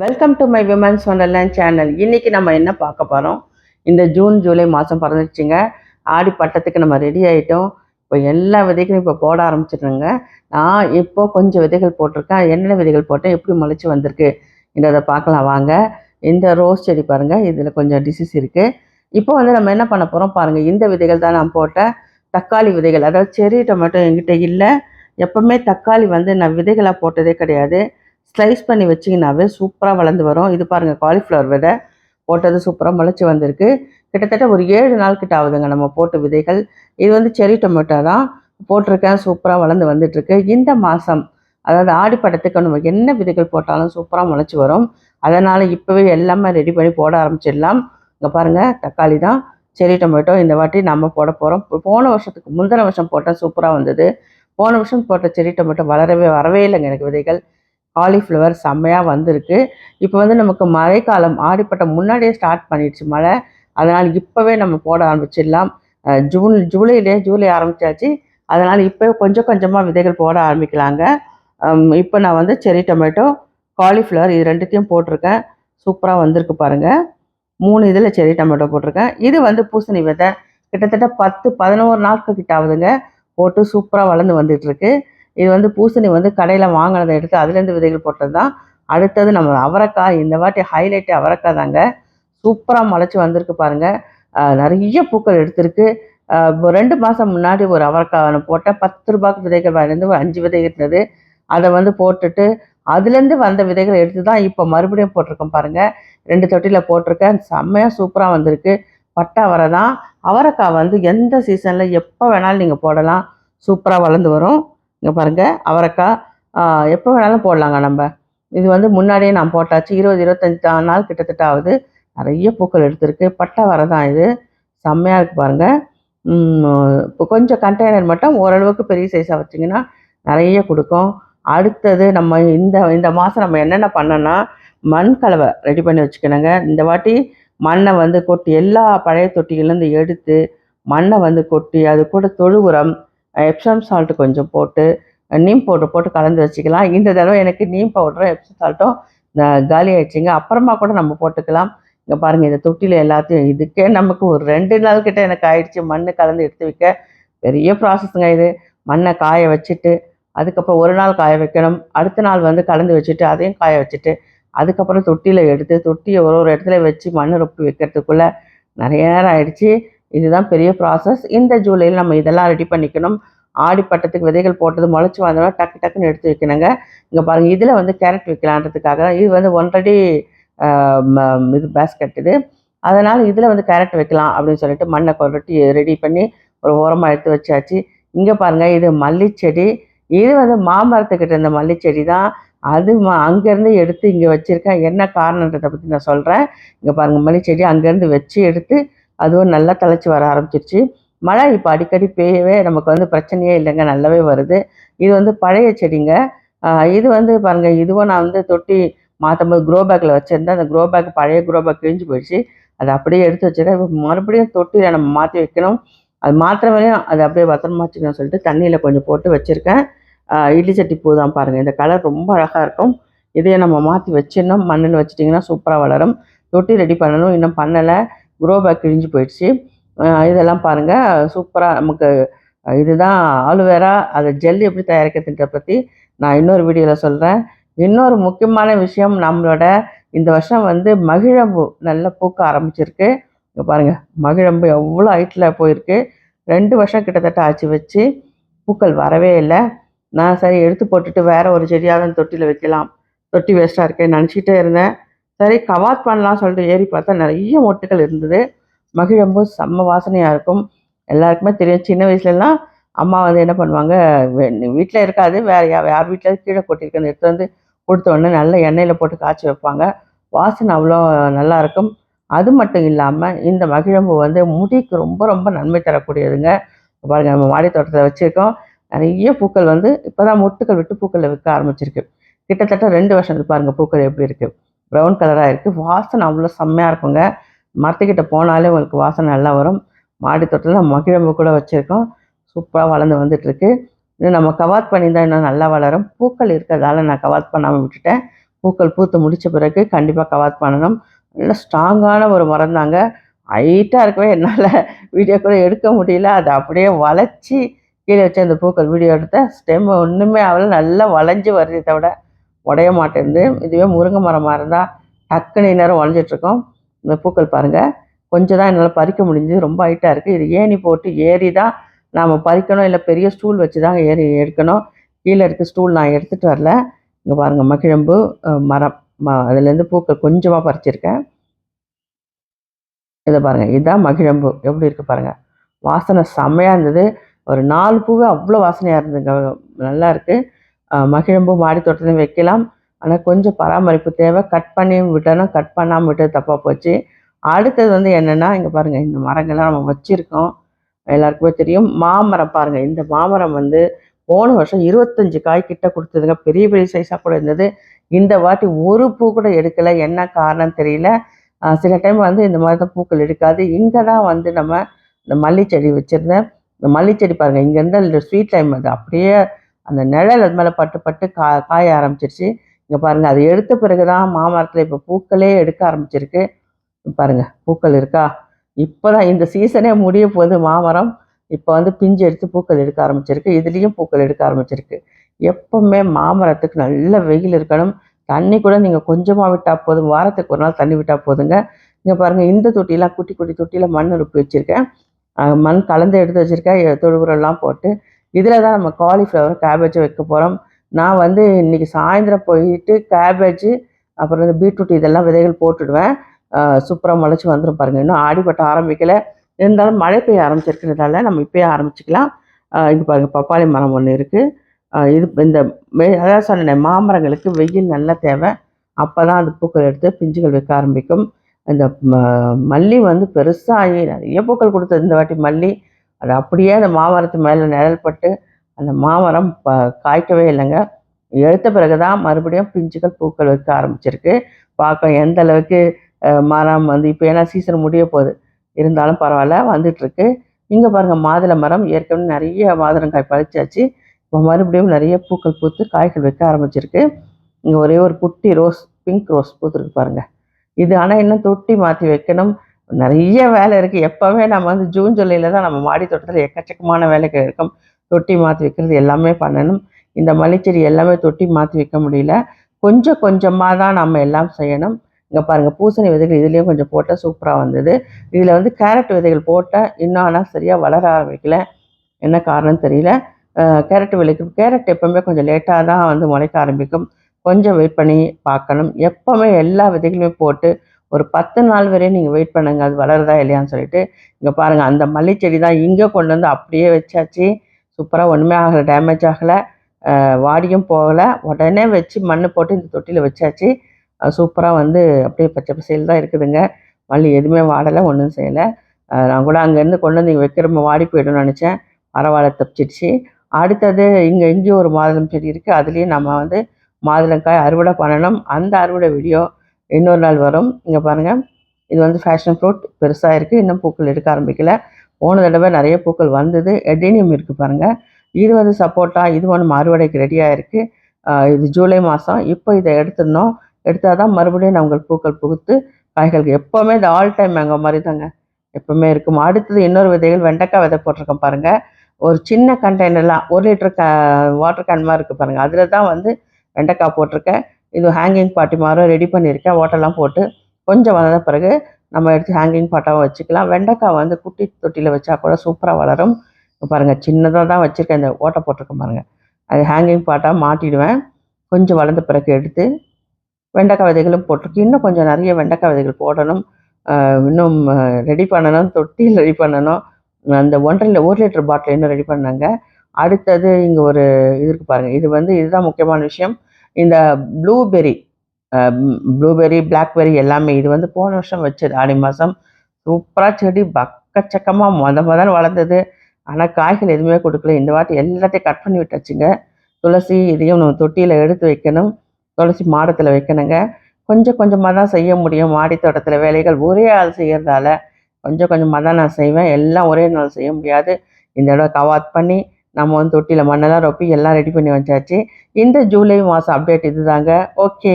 Welcome to my women's wonderland channel இன்றைக்கி நம்ம என்ன பார்க்க போகிறோம் இந்த ஜூன் ஜூலை மாதம் பிறந்துச்சுங்க ஆடி பட்டத்துக்கு நம்ம ரெடி ஆகிட்டோம் இப்போ எல்லா விதைகளும் இப்போ போட ஆரம்பிச்சிடுங்க நான் இப்போ கொஞ்சம் விதைகள் போட்டிருக்கேன். என்னென்ன விதைகள் போட்டேன்? எப்படி முளைச்சி வந்திருக்கு? என்றதை பார்க்கலாம் வாங்க. இந்த ரோஸ் செடி பாருங்கள் இதில் கொஞ்சம் டிசீஸ் இருக்குது இப்போ வந்து நம்ம என்ன பண்ண போகிறோம் பாருங்கள் இந்த விதைகள் தான் நான் போட்டேன் தக்காளி விதைகள். அதாவது செரி டொமேட்டோ என்கிட்ட இல்லை. எப்போவுமே தக்காளி வந்து நான் விதைகளாக போட்டதே கிடையாது. ஸ்லைஸ் பண்ணி வச்சிங்கனாவே சூப்பராக வளர்ந்து வரும். இது பாருங்கள் காலிஃப்ளவர் விதை போட்டது சூப்பராக முளைச்சி வந்திருக்கு. கிட்டத்தட்ட ஒரு ஏழு நாள் கிட்ட ஆகுதுங்க நம்ம போட்ட விதைகள். இது வந்து செரி டொமேட்டோ தான் போட்டிருக்கேன் சூப்பராக வளர்ந்து வந்துட்டுருக்கு. இந்த மாதம் அதாவது ஆடிப்படத்துக்கு நம்ம என்ன விதைகள் போட்டாலும் சூப்பராக முளைச்சி வரும். அதனால் இப்போவே எல்லாமே ரெடி பண்ணி போட ஆரம்பிச்சிடலாம். இங்கே பாருங்கள் தக்காளி தான் செரி டொமேட்டோ இந்த வாட்டி நம்ம போட போகிறோம் போன வருஷத்துக்கு முந்தின வருஷம் போட்டால் சூப்பராக வந்தது. போன வருஷம் போட்ட செரி டொமேட்டோ வளரவே வரவே இல்லைங்க எனக்கு விதைகள். காலிஃப்ளவர் செம்மையாக வந்திருக்கு. இப்போ வந்து நமக்கு மழைக்காலம் ஆடிப்பட்டம் முன்னாடியே ஸ்டார்ட் பண்ணிடுச்சு மழை. அதனால் இப்போவே நம்ம போட ஆரம்பிச்சிடலாம். ஜூன் ஜூலையிலே ஜூலை ஆரம்பிச்சாச்சு. அதனால் இப்போ கொஞ்சம் கொஞ்சமாக விதைகள் போட ஆரம்பிக்கலாங்க. இப்போ நான் வந்து செரி டொமேட்டோ காலிஃப்ளவர் இது ரெண்டுத்தையும் போட்டிருக்கேன். சூப்பராக வந்திருக்கு பாருங்கள் மூணு இதில் செரி டொமேட்டோ போட்டிருக்கேன். இது வந்து பூசணி விதை. கிட்டத்தட்ட பத்து பதினோரு நாட்கள் கிட்ட ஆகுதுங்க. போட்டு சூப்பராக வளர்ந்து வந்துட்டுருக்கு. இது வந்து பூசணி வந்து கடையில் வாங்கினதை எடுத்து அதுலேருந்து விதைகள் போட்டது தான் அடுத்தது நம்ம அவரைக்காய் இந்த வாட்டி ஹைலைட்டு அவரைக்காய் தாங்க. சூப்பராக முளைச்சி வந்திருக்கு பாருங்கள் நிறைய பூக்கள் எடுத்திருக்கு. இப்போ ரெண்டு மாதம் முன்னாடி ஒரு அவரைக்காய் நான் பத்து ரூபாய்க்கு விதைகள் வாங்கிருந்து ஒரு அஞ்சு விதை இருந்தது. அதை வந்து போட்டுட்டு அதுலேருந்து வந்த விதைகளை எடுத்து தான் இப்போ மறுபடியும் போட்டிருக்கேன் பாருங்கள் ரெண்டு தொட்டியில் போட்டிருக்கேன். செம்மையாக சூப்பராக வந்திருக்கு. பட்டை அவரை தான் அவரைக்காய் வந்து எந்த சீசனில் எப்போ வேணாலும் நீங்கள் போடலாம். சூப்பராக வளர்ந்து வரும். இங்கே பாருங்கள் அவரைக்காய் எப்போ வேணாலும் போடலாங்க நம்ம. இது வந்து முன்னாடியே நான் போட்டாச்சு இருபது இருபத்தஞ்சி நாள் கிட்டத்தட்ட ஆகுது. நிறைய பூக்கள் எடுத்திருக்கு பட்டை வர தான் இது. செம்மையாக இருக்குது பாருங்கள் இப்போ கொஞ்சம் கண்டெய்னர் மட்டும் ஓரளவுக்கு பெரிய சைஸாக வச்சிங்கன்னா நிறைய கொடுக்கும். அடுத்தது நம்ம இந்த இந்த மாதம் நம்ம என்னென்ன பண்ணோன்னா மண் கலவை ரெடி பண்ணி வச்சுக்கணுங்க. இந்த வாட்டி மண்ணை வந்து கொட்டி எல்லா பழைய தொட்டிகள்லேருந்து எடுத்து மண்ணை வந்து கொட்டி அது கூட தொழு உரம் எப்சம் சால்ட்டு கொஞ்சம் போட்டு நீம் பவுடர் போட்டு கலந்து வச்சுக்கலாம். இந்த தடவை எனக்கு நீம் பவுடரும் எப்சம் சால்ட்டும் காலி ஆயிடுச்சுங்க. அப்புறமா கூட நம்ம போட்டுக்கலாம். இங்கே பாருங்கள் இந்த தொட்டியில் எல்லாத்தையும் இதுக்கே நமக்கு ஒரு ரெண்டு நாள் கிட்ட எனக்கு ஆயிடுச்சு. மண் கலந்து எடுத்து வைக்க. பெரிய ப்ராசஸ்ங்க இது. மண்ணை காய வச்சுட்டு அதுக்கப்புறம் ஒரு நாள் காய வைக்கணும். அடுத்த நாள் வந்து கலந்து வச்சுட்டு அதையும் காய வச்சுட்டு அதுக்கப்புறம் தொட்டியில் எடுத்து தொட்டியை ஒரு ஒரு இடத்துல வச்சு மண் ரொப்பி வைக்கிறதுக்குள்ளே நிறைய நேரம் ஆயிடுச்சு. இதுதான் பெரிய ப்ராசஸ் இந்த ஜூலையில் நம்ம இதெல்லாம் ரெடி பண்ணிக்கணும். ஆடி பட்டத்துக்கு விதைகள் போட்டது முளைச்சி வந்தோம்னா டக்கு டக்குன்னு எடுத்து வைக்கணுங்க. இங்கே பாருங்கள் இதில் வந்து கேரட் வைக்கலான்றதுக்காக தான். இது வந்து ஒன்றடி இது பேஸ்கட் இது. அதனால் இதில் வந்து கேரட் வைக்கலாம் அப்படின்னு சொல்லிட்டு மண்ணை கொரட்டி ரெடி பண்ணி ஒரு ஓரமாக எடுத்து வச்சாச்சு. இங்கே பாருங்கள் இது மல்லிச்செடி. இது வந்து மாமரத்துக்கிட்ட இருந்த மல்லிச்செடி தான். அது மா அங்கேருந்து எடுத்து இங்கே வச்சுருக்கேன். என்ன காரணன்றதை பற்றி நான் சொல்கிறேன் இங்கே பாருங்கள் மல்லிச்செடி அங்கேருந்து வச்சு எடுத்து அதுவும் நல்லா தழைச்சி வர ஆரம்பிச்சிருச்சு. மழை இப்போ அடிக்கடி பெய்யவே நமக்கு வந்து பிரச்சனையே இல்லைங்க நல்லாவே வருது. இது வந்து பழைய செடிங்க. இது வந்து பாருங்கள் இதுவும் நான் வந்து தொட்டி மாற்றும் போது க்ரோ பேக்கில் வச்சுருந்தேன். அந்த க்ரோ பேக் பழைய க்ரோ பேக் கிழிஞ்சு போயிடுச்சு. அதை அப்படியே எடுத்து வச்சுருக்கேன் இப்போ மறுபடியும் தொட்டியில் நம்ம மாற்றி வைக்கணும். அது மாத்திர வரையும் அதை அப்படியே பத்திரமா வச்சுக்கணும்னு சொல்லிட்டு தண்ணியில் கொஞ்சம் போட்டு வச்சுருக்கேன். இட்லி சட்டி பூ தான் பாருங்கள் இந்த கலர் ரொம்ப அழகாக இருக்கும். இதையே நம்ம மாற்றி வச்சிடணும். மண்ணில் வச்சிட்டிங்கன்னா சூப்பராக வளரும். தொட்டி ரெடி பண்ணணும். இன்னும் பண்ணலை. க்ரோ பேக் கிழிஞ்சு போயிடுச்சு. இதெல்லாம் பாருங்கள் சூப்பராக நமக்கு இதுதான் ஆலுவேரா அதை ஜெல் எப்படி தயாரிக்கிறதுன்றத பற்றி நான் இன்னொரு வீடியோவில் சொல்கிறேன் இன்னொரு முக்கியமான விஷயம் நம்மளோட இந்த வருஷம் வந்து மகிழம்பு நல்லா பூக்க ஆரம்பிச்சிருக்கு. இங்கே பாருங்கள் மகிழம்பு எவ்வளோ ஹைட்டில் போயிருக்கு. ரெண்டு வருஷம் கிட்டத்தட்ட ஆச்சு வச்சு பூக்கள் வரவே இல்லை. நான் சரி எடுத்து போட்டுட்டு வேற ஒரு செடியாக தொட்டியில் வைக்கலாம். தொட்டி வேஸ்ட்டாக இருக்கேன் நினச்சிக்கிட்டே இருந்தேன். சரி கவாத் பண்ணலாம் சொல்லிட்டு ஏறி பார்த்தா நிறைய மொட்டுகள் இருந்தது. மகிழம்பு செம்ம வாசனையாக இருக்கும். எல்லாருக்குமே தெரியும் சின்ன வயசுலலாம் அம்மா வந்து என்ன பண்ணுவாங்க வீட்டில் இருக்காது வேறு யார் யார் வீட்டில் கீழே கொட்டியிருக்கேன்னு எடுத்து வந்து கொடுத்த உடனே நல்ல எண்ணெயில் போட்டு காய்ச்சி வைப்பாங்க. வாசனை அவ்வளோ நல்லா இருக்கும். அது மட்டும் இல்லாமல் இந்த மகிழம்பு வந்து முடிக்கு ரொம்ப ரொம்ப நன்மை தரக்கூடியதுங்க. பாருங்கள் பாருங்க நம்ம மாடி தோட்டத்தில் வச்சுருக்கோம். நிறைய பூக்கள் வந்து இப்போ தான் மொட்டுக்கள் விட்டு பூக்களை விற்க ஆரம்பிச்சிருக்கு. கிட்டத்தட்ட ரெண்டு வருஷம் பாருங்கள் பாருங்க பூக்கள் எப்படி இருக்குது ப்ரௌன் கலராக இருக்குது வாசனை அவ்வளோ செம்மையாக இருக்குங்க. மரத்துக்கிட்ட போனாலே உங்களுக்கு வாசனை நல்லா வரும். மாடி தோட்டத்தில் மகிழம்பு கூட வச்சுருக்கோம். சூப்பராக வளர்ந்து வந்துட்டுருக்கு. இது நம்ம கவாத் பண்ணியிருந்தால் இன்னும் நல்லா வளரும். பூக்கள் இருக்கிறதால நான் கவாத் பண்ணாமல் விட்டுட்டேன். பூக்கள் பூத்து முடித்த பிறகு கண்டிப்பாக கவாத் பண்ணணும். நல்ல ஸ்ட்ராங்கான ஒரு மரம் தாங்க. ஹைட்டாக இருக்கவே என்னால் வீடியோ கூட எடுக்க முடியல. அதை அப்படியே வளைச்சி கீழே வச்சு அந்த பூக்கள் வீடியோ எடுத்தேன். ஸ்டெம் ஒன்றுமே ஆகல. நல்லா வளைஞ்சு வருதே தவிர உடைய மாட்டேங்குது இதுவே முருங்கை மரமாக இருந்தால் டக்குனு நேரம் உழைஞ்சிட்ருக்கோம் இந்த பூக்கள் பாருங்கள் கொஞ்சம் தான் என்னால் பறிக்க முடிஞ்சது. ரொம்ப ஹைட்டாக இருக்குது இது ஏணி போட்டு ஏறி தான் நாம் பறிக்கணும். இல்லை பெரிய ஸ்டூல் வச்சு தான் ஏறி எடுக்கணும். கீழே இருக்க ஸ்டூல் நான் எடுத்துகிட்டு வரல. இங்கே பாருங்கள் மகிழம்பு மரம். ம அதுலேருந்து பூக்கள் கொஞ்சமாக பறிச்சிருக்கேன். இதை பாருங்கள் இதுதான் மகிழம்பு எப்படி இருக்குது பாருங்கள் வாசனை செம்மையாக இருந்தது. ஒரு நாலு பூவே அவ்வளோ வாசனையாக இருந்ததுங்க. நல்லா இருக்குது மகிழம்பு மாடி தோட்டத்துலையும் வைக்கலாம். ஆனால் கொஞ்சம் பராமரிப்பு தேவை. கட் பண்ணி விட்டோன்னா கட் பண்ணாமல் விட்டது தப்பாக போச்சு. அடுத்தது வந்து என்னென்னா இங்கே பாருங்கள் இந்த மரங்கள்லாம் நம்ம வச்சுருக்கோம். எல்லாருக்குமே தெரியும். மாமரம் பாருங்கள் இந்த மாமரம் வந்து போன வருஷம் இருபத்தஞ்சு காய் கிட்ட கொடுத்ததுங்க. பெரிய பெரிய சைஸாக கூட இருந்தது. இந்த வாட்டி ஒரு பூ கூட எடுக்கலை. என்ன காரணம் தெரியல. சில டைம் வந்து இந்த மாதிரி தான் பூக்கள் எடுக்காது. இங்கே தான் வந்து நம்ம இந்த மல்லிச்செடி வச்சுருந்தேன். இந்த மல்லிச்செடி பாருங்கள் இங்கேருந்து இந்த ஸ்வீட் டைம் அது அப்படியே அந்த நிழல் அது மேலே பட்டு பட்டு கா காய ஆரம்பிச்சிருச்சு. இங்கே பாருங்கள் அது எடுத்த பிறகு தான் மாமரத்தில் இப்போ பூக்களே எடுக்க ஆரம்பிச்சிருக்கு. பாருங்கள் பூக்கள் இருக்கா? இப்போ தான் இந்த சீசனே முடிய போகுது மாமரம். இப்போ வந்து பிஞ்சு எடுத்து பூக்கள் எடுக்க ஆரம்பிச்சிருக்கு. இதுலேயும் பூக்கள் எடுக்க ஆரம்பிச்சிருக்கு. எப்பவுமே மாமரத்துக்கு நல்ல வெயில் இருக்கணும். தண்ணி கூட நீங்கள் கொஞ்சமாக விட்டால் போதும். வாரத்துக்கு ஒரு நாள் தண்ணி விட்டால் போதுங்க. இங்கே பாருங்கள் இந்த தொட்டிலாம் குட்டி குட்டி தொட்டியில் மண் உருப்பி வச்சுருக்கேன். மண் கலந்து எடுத்து வச்சுருக்கேன். எ- தொழு உரம்லாம் போட்டு இதில் தான் நம்ம காலிஃப்ளவர் கேபேஜை வைக்க போகிறோம் நான் வந்து இன்றைக்கி சாயந்தரம் போயிட்டு கேபேஜ் அப்புறம் இந்த பீட்ரூட் இதெல்லாம் விதைகள் போட்டுடுவேன். சூப்பராக முளைச்சி வந்துடும் பாருங்கள் இன்னும் ஆடிப்பட்ட ஆரம்பிக்கலை. இருந்தாலும் மழை பெய்ய ஆரம்பிச்சிருக்கிறதால நம்ம இப்போயே ஆரம்பிச்சுக்கலாம். இது பாருங்கள் பப்பாளி மரம் ஒன்று இருக்குது இது இந்த அதான் சொன்னேன் மாமரங்களுக்கு வெயில் நல்லா தேவை. அப்போ தான் அது பூக்கள் எடுத்து பிஞ்சுகள் வைக்க ஆரம்பிக்கும். இந்த ம- மல்லி வந்து பெருசாகி நிறைய பூக்கள் கொடுத்தது. இந்த வாட்டி மல்லி அது அப்படியே அந்த மாமரத்து மேலே நிழல் பட்டு அந்த மாமரம் ப காய்க்கவே இல்லைங்க. எடுத்த பிறகு தான் மறுபடியும் பிஞ்சுகள் பூக்கள் வைக்க ஆரம்பிச்சிருக்கு. பார்க்க எந்த அளவுக்கு மரம் வந்து இப்போ ஏன்னா சீசன் முடிய போகுது. இருந்தாலும் பரவாயில்ல வந்துட்டுருக்கு. இங்கே பாருங்கள் மாதுளை மரம். ஏற்கனவே நிறைய மாதுளங்காய் பறிச்சாச்சு. இப்போ மறுபடியும் நிறைய பூக்கள் பூத்து காய்கள் வைக்க ஆரம்பிச்சிருக்கு. இங்கே ஒரே ஒரு குட்டி ரோஸ் பிங்க் ரோஸ் பூத்துருக்கு பாருங்கள் இது ஆனால் இன்னும் தொட்டி மாற்றி வைக்கணும். நிறைய வேலை இருக்குது எப்போவுமே நம்ம வந்து ஜூன் ஜூலையில் தான் நம்ம மாடி தோட்டத்தில் எக்கச்சக்கமான வேலைகள் இருக்கும். தொட்டி மாற்றி வைக்கிறது எல்லாமே பண்ணணும். இந்த மல்லிச்செடி எல்லாமே தொட்டி மாற்றி வைக்க முடியல. கொஞ்சம் கொஞ்சமாக தான் நம்ம எல்லாம் செய்யணும். இங்கே பாருங்கள் பூசணி விதைகள் இதுலேயும் கொஞ்சம் போட்டால் சூப்பராக வந்தது. இதில் வந்து கேரட் விதைகள் போட்டால் இன்னும் ஆனால் சரியாக வளர ஆரம்பிக்கல. என்ன காரணம் தெரியல. கேரட் விலைக்கு கேரட் எப்போவுமே கொஞ்சம் லேட்டாக தான் வந்து முளைக்க ஆரம்பிக்கும். கொஞ்சம் வெயிட் பண்ணி பார்க்கணும். எப்போவுமே எல்லா விதைகளுமே போட்டு ஒரு பத்து நாள் வரையும் நீங்கள் வெயிட் பண்ணுங்க அது வளருதா இல்லையான்னு சொல்லிட்டு இங்கே பாருங்கள் அந்த மல்லிச்செடி தான் இங்கே கொண்டு வந்து அப்படியே வச்சாச்சு. சூப்பராக ஒன்றுமே ஆகலை டேமேஜ் ஆகலை. வாடியும் போகலை. உடனே வச்சு மண் போட்டு இந்த தொட்டியில் வச்சாச்சு. சூப்பராக வந்து அப்படியே பச்சை பசேல் தான் இருக்குதுங்க. மல்லி எதுவுமே வாடலை ஒன்றும் செய்யலை. நான் கூட அங்கேருந்து கொண்டு வந்து இங்கே வைக்கிறோம் வாடி போய்டும்னு நினச்சேன். பரவாயில்ல தப்பிச்சிடுச்சு. அடுத்தது இங்கே இங்கேயும் ஒரு மாதுளம் செடி இருக்குது அதுலேயும் நம்ம வந்து மாதுளங்காய் அறுவடை பண்ணணும். அந்த அறுவடை வீடியோ இன்னொரு நாள் வரும். இங்கே பாருங்கள் இது வந்து ஃபேஷன் ஃப்ரூட் பெருசாக இருக்குது இன்னும் பூக்கள் எடுக்க ஆரம்பிக்கல. போன தடவை நிறைய பூக்கள் வந்தது. எடேனியம் இருக்குது பாருங்கள் இது வந்து சப்போட்டா இது ஒன்று அறுவடைக்கு ரெடியாக இருக்குது இது ஜூலை மாதம் இப்போ இதை எடுத்துடணும். எடுத்தால் தான் மறுபடியும் நாங்கள் பூக்கள் புகுத்து காய்களுக்கு எப்போவுமே இந்த ஆல் டைம் மேங்கோ மாதிரி தாங்க எப்பவுமே இருக்கும். அடுத்தது இன்னொரு விதைகள். வெண்டைக்காய் விதை போட்டிருக்கேன் பாருங்கள் ஒரு சின்ன கண்டெய்னர்லாம் ஒரு லிட்டர் க வாட்டர் கேன் மாதிரி இருக்குது பாருங்கள் அதில் தான் வந்து வெண்டைக்காய் போட்டிருக்கேன். இது ஹேங்கிங் பாட்டி மாதிரி ரெடி பண்ணியிருக்கேன். ஓட்டெல்லாம் போட்டு கொஞ்சம் வளர்ந்த பிறகு நம்ம எடுத்து ஹேங்கிங் பாட்டாகவும் வச்சுக்கலாம். வெண்டைக்காய் வந்து குட்டி தொட்டியில் வச்சா கூட சூப்பராக வளரும். பாருங்கள் சின்னதாக தான் வச்சுருக்கேன். இந்த ஓட்டை போட்டிருக்கேன் பாருங்கள் அது ஹேங்கிங் பாட்டாக மாட்டிடுவேன். கொஞ்சம் வளர்ந்த பிறகு எடுத்து வெண்டைக்காய் விதைகளும் போட்டிருக்கு இன்னும் கொஞ்சம் நிறைய வெண்டைக்காய் விதைகள் போடணும். இன்னும் ரெடி பண்ணணும். தொட்டியில் ரெடி பண்ணணும். அந்த ஒன்றரை ஒரு லிட்டர் பாட்டில் இன்னும் ரெடி பண்ணாங்க. அடுத்தது இங்கே ஒரு இது பாருங்கள் இது வந்து இதுதான் முக்கியமான விஷயம். இந்த ப்ளூபெர்ரி ப்ளூபெர்ரி பிளாக்பெரி எல்லாமே இது வந்து போன வருஷம் வச்சது. ஆடி மாதம் சூப்பராக செடி பக்கச்சக்கமாக மொத முதல் வளர்ந்தது. ஆனால் காய்கள் எதுவுமே கொடுக்கல. இந்த வாட்டி எல்லாத்தையும் கட் பண்ணி விட்டாச்சுங்க. துளசி இதையும் நம்ம தொட்டியில் எடுத்து வைக்கணும். துளசி மாடத்தில் வைக்கணுங்க. கொஞ்சம் கொஞ்சமாக தான் செய்ய முடியும். மாடி தோட்டத்தில் வேலைகள் ஒரே ஆள் செய்கிறதால கொஞ்சம் கொஞ்சமாக தான் நான் செய்வேன். எல்லாம் ஒரே நாள் செய்ய முடியாது. இந்த தடவை கவாத் பண்ணி நம்ம வந்து தொட்டியில் மண்ணெல்லாம் ரொப்பி எல்லாம் ரெடி பண்ணி வச்சாச்சு. இந்த ஜூலை மாதம் அப்டேட் இதுதாங்க. ஓகே